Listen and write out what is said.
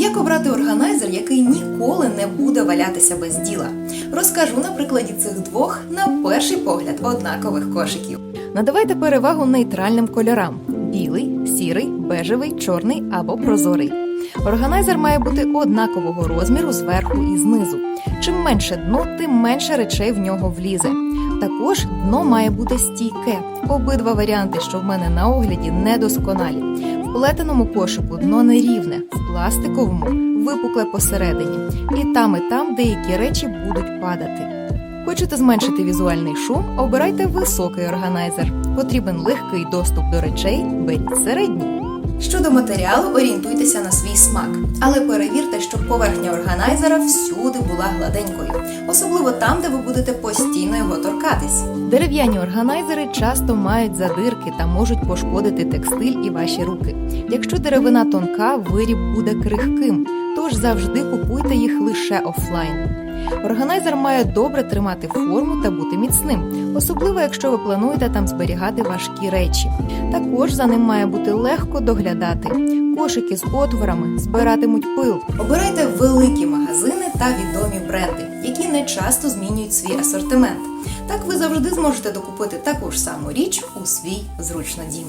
Як обрати органайзер, який ніколи не буде валятися без діла? Розкажу на прикладі цих двох, на перший погляд, однакових кошиків. Надавайте перевагу нейтральним кольорам: білий, сірий, бежевий, чорний або прозорий. Органайзер має бути однакового розміру зверху і знизу. Чим менше дно, тим менше речей в нього влізе. Також дно має бути стійке. Обидва варіанти, що в мене на огляді, недосконалі. В плетеному кошику дно нерівне, в пластиковому випукле посередині. І там, і там деякі речі будуть падати. Хочете зменшити візуальний шум? Обирайте високий органайзер. Потрібен легкий доступ до речей, беріть середній. Щодо матеріалу, орієнтуйтеся на свій смак, але перевірте, щоб поверхня органайзера всюди була гладенькою, особливо там, де ви будете постійно його торкатись. Дерев'яні органайзери часто мають задирки та можуть пошкодити текстиль і ваші руки. Якщо деревина тонка, виріб буде крихким, тож завжди купуйте їх лише офлайн. Органайзер має добре тримати форму та бути міцним, особливо якщо ви плануєте там зберігати важкі речі. Також за ним має бути легко доглядати. Кошики з отворами збиратимуть пил. Обирайте великі магазини та відомі бренди, які не часто змінюють свій асортимент. Так ви завжди зможете докупити таку ж саму річ у свій зручно дім.